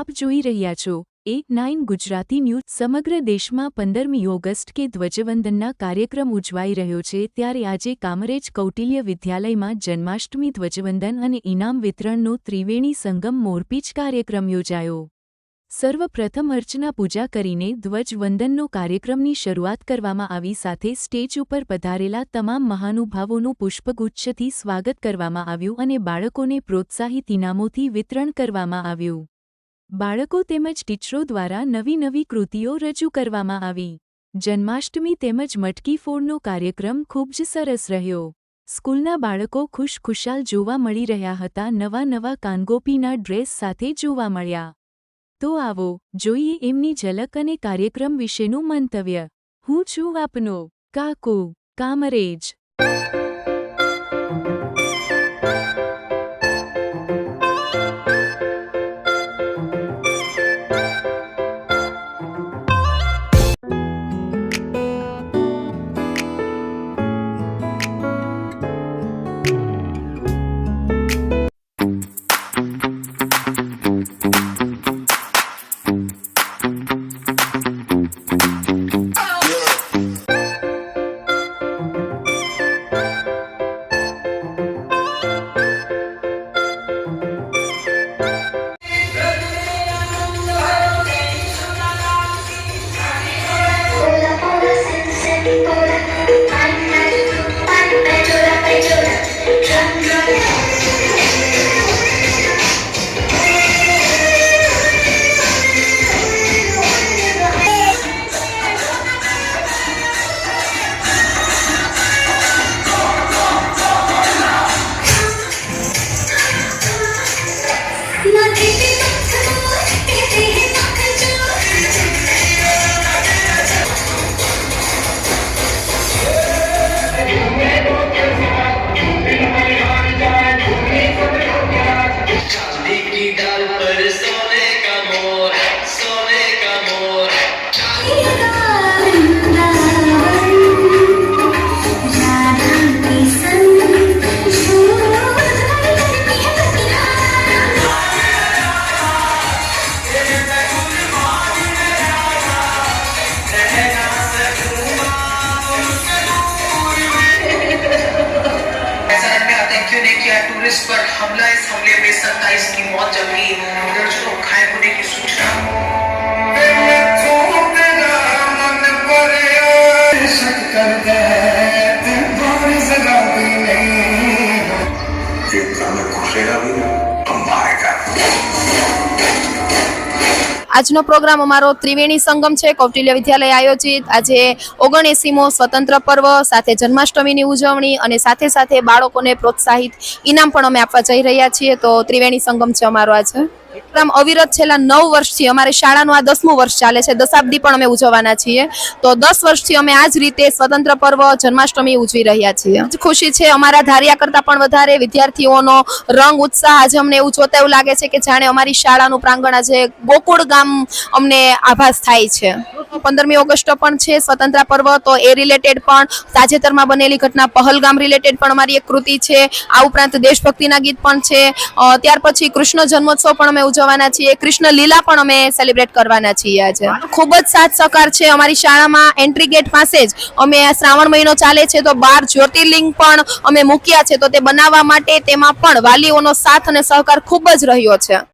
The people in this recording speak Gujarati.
આપ જોઈ રહ્યા છો એક નાઇન ગુજરાતી ન્યૂઝ, સમગ્ર દેશમાં પંદરમી ઓગસ્ટ કે ધ્વજવંદનના કાર્યક્રમ ઉજવાઈ રહ્યો છે, ત્યારે આજે કામરેજ કૌટિલ્ય વિદ્યાલયમાં જન્માષ્ટમી ધ્વજવંદન અને ઇનામ વિતરણનો ત્રિવેણી સંગમ મોરપીચ કાર્યક્રમ યોજાયો. સર્વપ્રથમ અર્ચના પૂજા કરીને ધ્વજવંદનનો કાર્યક્રમની શરૂઆત કરવામાં આવી સાથે સ્ટેજ ઉપર પધારેલા તમામ મહાનુભાવોનું પુષ્પગુચ્છથી સ્વાગત કરવામાં આવ્યું અને બાળકોને પ્રોત્સાહિત ઇનામોથી વિતરણ કરવામાં આવ્યું. બાળકો તેમજ ટીચરો દ્વારા નવી નવી કૃતિઓ રજૂ કરવામાં આવી. જન્માષ્ટમી તેમજ મટકી ફોડનો કાર્યક્રમ ખૂબ જ સરસ રહ્યો. સ્કૂલના બાળકો ખુશખુશાલ જોવા મળી રહ્યા હતા, નવા નવા કાનગોપીના ડ્રેસ સાથે જોવા મળ્યા. તો આવો, જોઈએ એમની ઝલક અને કાર્યક્રમ વિશેનું મંતવ્ય. હું છું આપનો, કાકુ, કામરેજ. नहीं किया टूरिस्ट पर हमला इस हमले में सत्ताईस की मौत जबकि दर्जनों घायल होने की सूचना આજનો પ્રોગ્રામ અમારો ત્રિવેણી સંગમ છે. કૌટિલ્ય વિદ્યાલય આયોજિત. આજે ઓગણએસીમો સ્વતંત્ર પર્વ, સાથે જન્માષ્ટમીની ઉજવણી અને સાથે સાથે બાળકોને પ્રોત્સાહિત ઇનામ પણ અમે આપવા જઈ રહ્યા છીએ. તો ત્રિવેણી સંગમ છે અમારો આજે. પ્રોગ્રામ અવિરત છેલ્લા નવ વર્ષથી, અમારે શાળાનું આ દસમું વર્ષ ચાલે છે. દશાબ્દી પણ અમે ઉજવવાના છીએ. તો દસ વર્ષથી અમે આ જ રીતે સ્વતંત્ર પર્વ, જન્માષ્ટમી ઉજવી રહ્યા છીએ. ખુશી છે, અમારા ધાર્યા કરતાં પણ વધારે વિદ્યાર્થીઓનો રંગ, ઉત્સાહ આજે અમને એવું જોતા એવું લાગે છે કે જાણે અમારી શાળાનું પ્રાંગણ આજે ગોકુળ ગામ અમને આભાસ થાય છે. પંદરમી ઓગસ્ટ પણ છે સ્વતંત્ર પર્વ, તો એ રિલેટેડ પણ તાજેતરમાં બનેલી ઘટના પહલગામ રિલેટેડ પણ અમારી એક કૃતિ છે. આ ઉપરાંત દેશભક્તિના ગીત પણ છે. ત્યાર પછી કૃષ્ણ જન્મોત્સવ પણ અમે ઉજવવાના છીએ. કૃષ્ણ લીલા પણ અમે સેલિબ્રેટ કરવાના છીએ આજે. ખૂબ જ સાથ સહકાર છે અમારી શાળામાં એન્ટ્રી ગેટ પાસે જ. અમે શ્રાવણ મહિનો ચાલે છે તો બાર જ્યોતિર્લિંગ પણ અમે મૂક્યા છે તો તે બનાવવા માટે તેમાં પણ વાલીઓનો સાથ અને સહકાર ખૂબ જ રહ્યો છે.